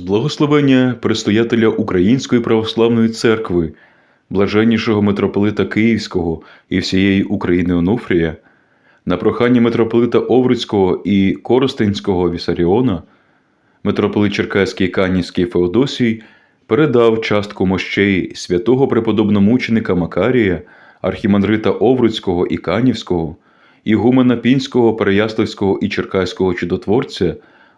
З благословення предстоятеля Української православної церкви, блаженнішого митрополита Київського і всієї України Онуфрія, на прохання митрополита Овруцького і Коростенського Вісаріона, митрополит Черкаський Канівський Феодосій передав частку мощей святого преподобномученика Макарія, архімандрита Овруцького і Канівського, ігумена Пінського, Переяславського і Черкаського чудотворця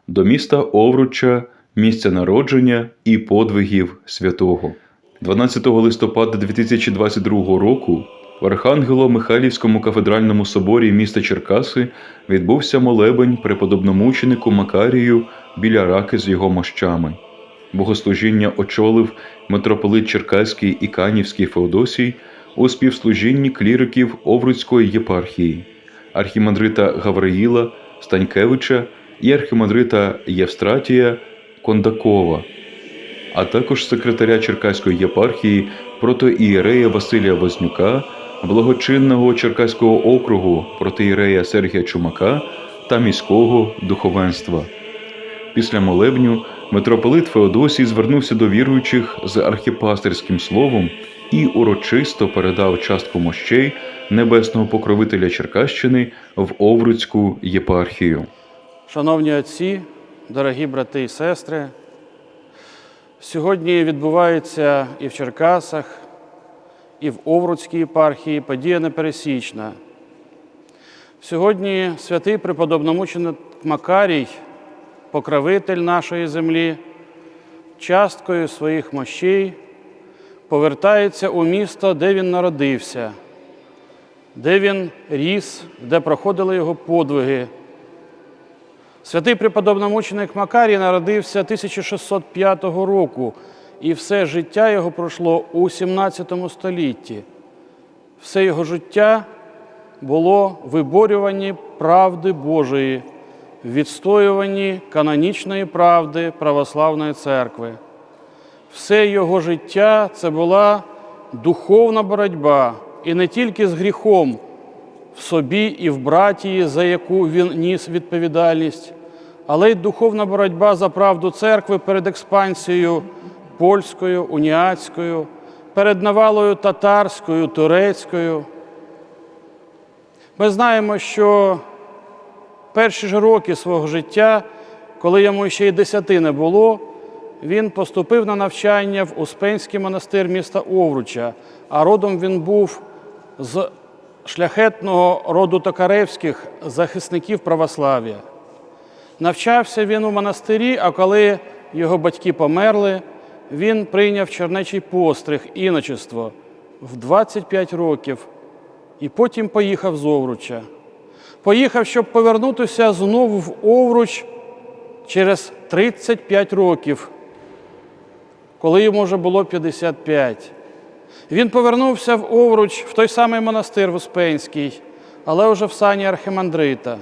до міста Овруча, місця народження і подвигів святого. 12 листопада 2022 року в Архангело-Михайлівському кафедральному соборі міста Черкаси відбувся молебень преподобномученику Макарію біля раки з його мощами. Богослужіння очолив митрополит Черкаський і Канівський Феодосій у співслужінні кліриків Овруцької єпархії, архімандрита Гавриїла Станькевича і архімандрита Євстратія Кондакова, а також секретаря Черкаської єпархії протоієрея Василія Вознюка, благочинного Черкаського округу протиєрея Сергія Чумака та міського духовенства. Після молебню митрополит Феодосій звернувся до віруючих з архіпастерським словом і урочисто передав частку мощей небесного покровителя Черкащини в Овруцьку єпархію. Шановні отці, дорогі брати і сестри, сьогодні відбувається і в Черкасах, і в Овруцькій єпархії подія непересічна. Сьогодні святий преподобномученик Макарій, покровитель нашої землі, часткою своїх мощей повертається у місто, де він народився, де він ріс, де проходили його подвиги. Святий преподобномученик Макарій народився 1605 року, і все життя його пройшло у 17 столітті. Все його життя було виборюванні правди Божої, відстоюванні канонічної правди православної церкви. Все його життя це була духовна боротьба, і не тільки з гріхом в собі і в братії, за яку він ніс відповідальність, але й духовна боротьба за правду церкви перед експансією польською, уніатською, перед навалою татарською, турецькою. Ми знаємо, що перші ж роки свого життя, коли йому ще й десяти не було, він поступив на навчання в Успенський монастир міста Овруча, а родом він був з шляхетного роду токаревських захисників православ'я. Навчався він у монастирі, а коли його батьки померли, він прийняв чернечий постриг іночество в 25 років і потім поїхав з Овруча. Поїхав, щоб повернутися знову в Овруч через 35 років, коли йому вже було 55. Він повернувся в Овруч в той самий монастир в Успенський, але вже в сані архимандрита.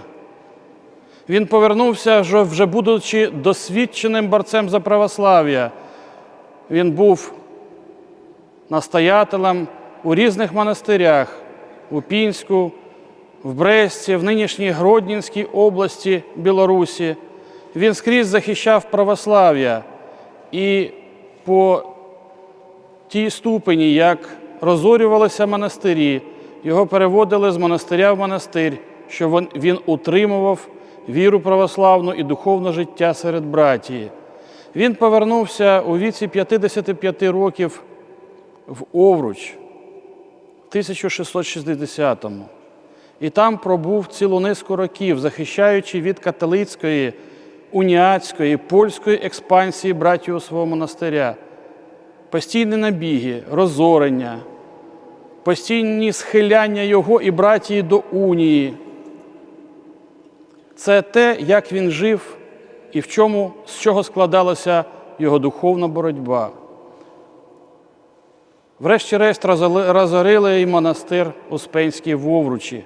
Він повернувся, вже, будучи досвідченим борцем за православ'я. Він був настоятелем у різних монастирях у Пінську, в Бресті, в нинішній Гроднінській області Білорусі. Він скрізь захищав православ'я і по тій ступені, як розорювалися монастирі, його переводили з монастиря в монастир, що він, утримував віру православну і духовне життя серед братії. Він повернувся у віці 55 років в Овруч в 1660-му. І там пробув цілу низку років, захищаючи від католицької, уніатської, польської експансії братів свого монастиря, постійні набіги, розорення, постійні схиляння його і братії до унії. Це те, як він жив і в чому, з чого складалася його духовна боротьба. Врешті-решт розорили і монастир Успенський в Овручі.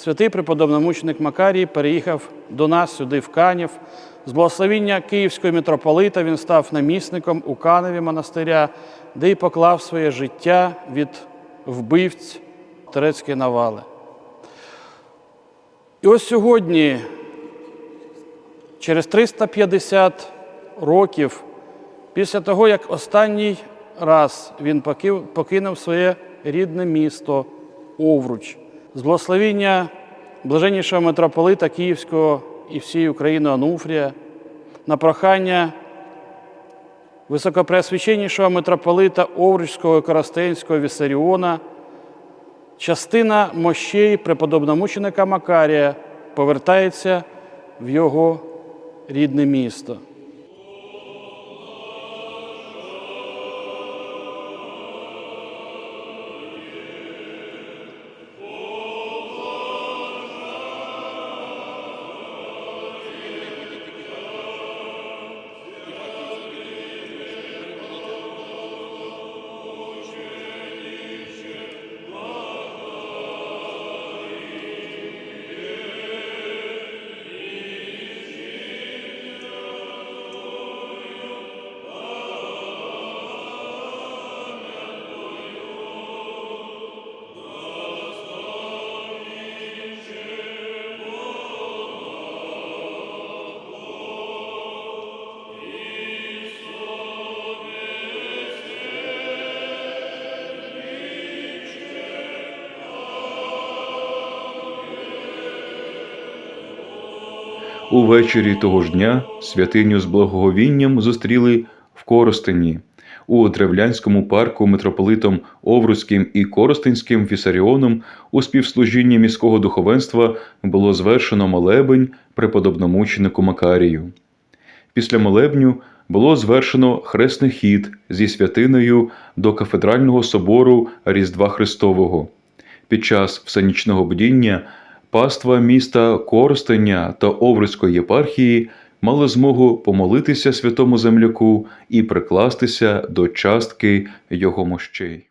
Святий преподобномученик Макарій переїхав до нас сюди, в Канів. З благословіння Київського митрополита він став намісником у Каневі монастиря, де й поклав своє життя від вбивць турецької навали. І ось сьогодні, через 350 років після того, як останній раз він покинув своє рідне місто Овруч. З благословіння блаженнішого митрополита Київського і всієї України Ануфрія, на прохання високопреосвященнішого митрополита Овручського і Коростенського Вісаріона, частина мощей преподобномученика Макарія повертається в його рідне місто. Увечері того ж дня святиню з благоговінням зустріли в Коростені. У Древлянському парку митрополитом Овруцьким і Коростенським Фісаріоном у співслужінні міського духовенства було звершено молебень преподобномученику Макарію. Після молебню було звершено хресний хід зі святиною до кафедрального собору Різдва Христового. Під час всенічного бдіння паства міста Корстеня та Овруцької єпархії мали змогу помолитися святому земляку і прикластися до частки його мощей.